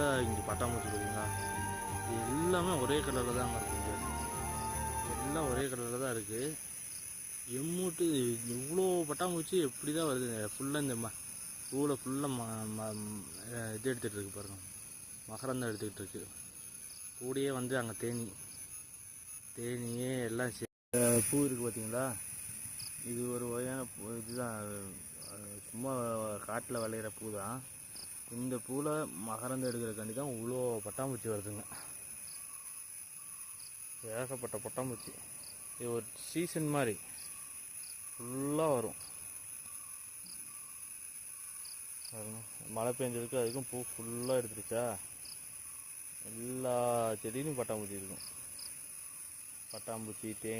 பட்டாம்பூச்சி பார்த்தீங்களா? இது எல்லாமே ஒரே கலரில் தாங்க இருக்குங்க. எல்லாம் ஒரே கலரில் தான் இருக்குது எம்மூட்டு இவ்வளோ பட்டாம்பூச்சி எப்படி தான் வருது ஃபுல்லாக இந்த ம பூவில் ஃபுல்லாக ம ம இது எடுத்துகிட்டு இருக்கு பாருங்க. மகரந்தம் எடுத்துக்கிட்டு இருக்கு. கூடயே வந்து அங்கே தேனி. தேனியே எல்லாம் பூ இருக்குது பார்த்தீங்களா? இது ஒரு வகையான இதுதான். சும்மா காட்டில் விளையிற பூ தான் இந்த பூவில் மகரந்தம் எடுக்கிறக்காண்டி தான் இவ்வளோ பட்டாம்பூச்சி வருதுங்க. ஏகப்பட்ட பட்டாம்பூச்சி. இது ஒரு சீசன் மாதிரி. ஃபுல்லாக வரும். மழை பெஞ்சதுக்கு அதுக்கும் பூ ஃபுல்லாக எடுத்துருச்சா? எல்லா செடியிலும் பட்டாம்பூச்சி இருக்கும். பட்டாம்பூச்சி தேன்